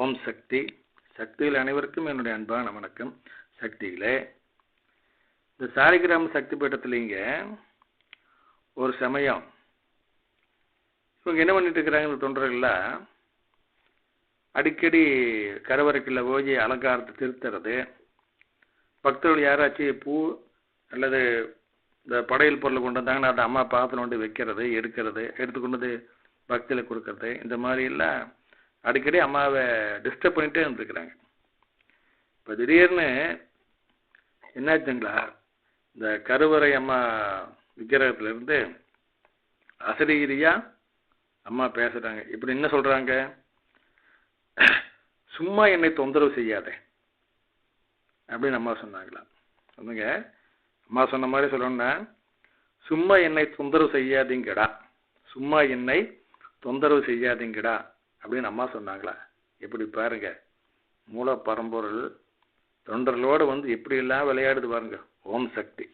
ஓம் சக்தி. சக்தியில் அனைவருக்கும் என்னுடைய அன்பான வணக்கம். சக்திகளே இந்த சாரிகிராம சக்தி இங்கே ஒரு சமயம் இவங்க என்ன பண்ணிட்டு இருக்கிறாங்க இந்த தொண்டர்கள்லாம்? அடிக்கடி கருவறைக்குள்ள போய் அலங்காரத்தை திருத்துறது. பக்தர்கள் யாராச்சும் பூ அல்லது இந்த படையல் பொருளை கொண்டு வந்தாங்கன்னா அதை அம்மா பாத்திரம் கொண்டு வைக்கிறது எடுக்கிறது எடுத்து கொண்டு வந்து பக்தியில் கொடுக்கறது இந்த மாதிரி எல்லாம் அடிக்கடி அம்மாவை டிஸ்டர்ப் பண்ணிட்டே இருந்துருக்குறாங்க. இப்போ திடீர்னு என்னாச்சுங்களா? இந்த கருவறை அம்மா விக்கிரகத்திலிருந்து அசரீரியா அம்மா பேசுகிறாங்க இப்படி என்ன சொல்கிறாங்க சும்மா என்னை தொந்தரவு செய்யாதே. அப்படின்னு அம்மா சொன்னாங்களா. சொல்லுங்க. அம்மா சொன்ன மாதிரி சொல்லணும்னா சும்மா என்னை தொந்தரவு செய்யாதீங்கடா. சும்மா என்னை தொந்தரவு செய்யாதீங்கடா. அப்படின்னு அம்மா சொன்னாங்களா? எப்படி பாருங்க. மூல பரம்பொருள் தொண்டர்களோடு வந்து எப்படியெல்லாம் விளையாடுது பாருங்க. ஓம் சக்தி.